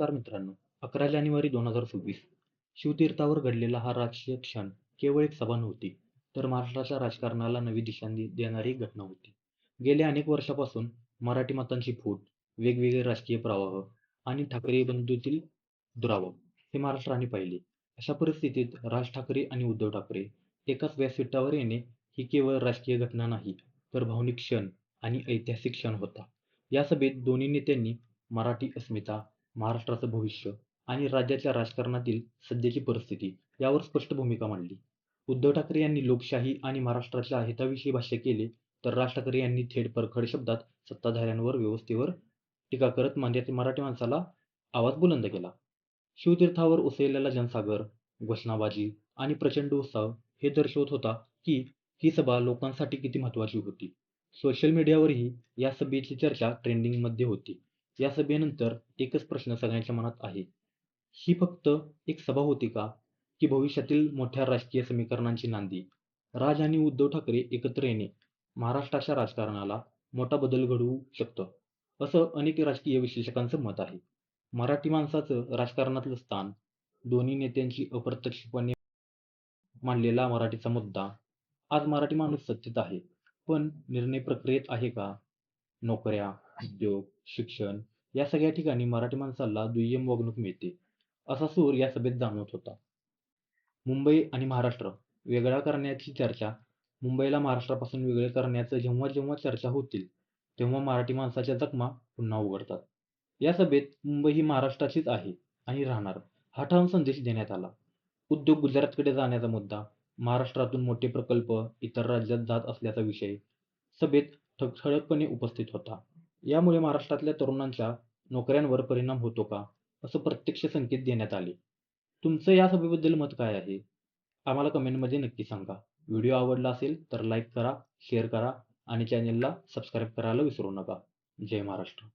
नमस्कार मित्रांनो. अकरा जानेवारी दोन हजार सव्वीस. शिवतीर्थावर घडलेला हा राजकीय क्षण केवळ एक सभा नव्हती तर महाराष्ट्राच्या राजकारणाला नवी दिशा देणारी घटना होती. गेल्या अनेक वर्षापासून मराठी मतांची फूट वेगवेगळे राजकीय प्रवाह आणि ठाकरे बंधूतील दुरावा हे महाराष्ट्राने पाहिले. अशा परिस्थितीत राज ठाकरे आणि उद्धव ठाकरे एकाच व्यासपीठावर येणे ही केवळ राजकीय घटना नाही तर भावनिक क्षण आणि ऐतिहासिक क्षण होता. या सभेत दोन्ही नेत्यांनी मराठी अस्मिता महाराष्ट्राचं भविष्य आणि राज्याच्या राजकारणातील सध्याची परिस्थिती यावर स्पष्ट भूमिका मांडली. उद्धव ठाकरे यांनी लोकशाही आणि महाराष्ट्राच्या हिताविषयी भाष्य केले तर राज ठाकरे यांनी थेट परखड शब्दात सत्ताधाऱ्यांवर व्यवस्थेवर टीका करत मान्यते मराठी माणसाला आवाज बुलंद केला. शिवतीर्थावर उसळलेला जनसागर घोषणाबाजी आणि प्रचंड उत्साह हे दर्शवत होता की ही सभा लोकांसाठी किती महत्त्वाची होती. सोशल मीडियावरही या सभेची चर्चा ट्रेंडिंगमध्ये होती. या सभेनंतर एकच प्रश्न सगळ्यांच्या मनात आहे. ही फक्त एक सभा होती का? की भविष्यातील मोठ्या राजकीय समीकरणांची नांदी? राज आणि उद्धव ठाकरे एकत्र येणे महाराष्ट्राच्या राजकारणाला मोठा बदल घडवू शकतं असं अनेक राजकीय विश्लेषकांचं मत आहे. मराठी माणसाचं राजकारणातलं स्थान दोन्ही नेत्यांची अप्रत्यक्षपणे मांडलेला मराठीचा मुद्दा. आज मराठी माणूस सत्तेत आहे पण निर्णय प्रक्रियेत आहे का? नोकऱ्या उद्योग शिक्षण या सगळ्या ठिकाणी मराठी माणसाला दुय्यम वागणूक मिळते. असा सूर या सभेत जाणवत होता. मुंबई आणि महाराष्ट्र वेगळा करण्याची चर्चा मुंबईला महाराष्ट्रापासून वेगळे करण्याचं जेव्हा जेव्हा चर्चा होतील तेव्हा मराठी माणसाच्या जखमा पुन्हा उघडतात. या सभेत मुंबई ही महाराष्ट्राचीच आहे आणि राहणार हा ठाम संदेश देण्यात आला. उद्योग गुजरातकडे जाण्याचा मुद्दा महाराष्ट्रातून मोठे प्रकल्प इतर राज्यात जात असल्याचा विषय सभेत ठक ठळकपणे उपस्थित होता. यामुळे महाराष्ट्रातल्या तरुणांच्या नोकऱ्यांवर परिणाम होतो का असं प्रत्यक्ष संकेत देण्यात आले. तुमचं या सभेबद्दल मत काय आहे? आम्हाला कमेंटमध्ये नक्की सांगा. व्हिडिओ आवडला असेल तर लाईक करा शेअर करा आणि चॅनेलला सबस्क्राईब करायला विसरू नका. जय महाराष्ट्र.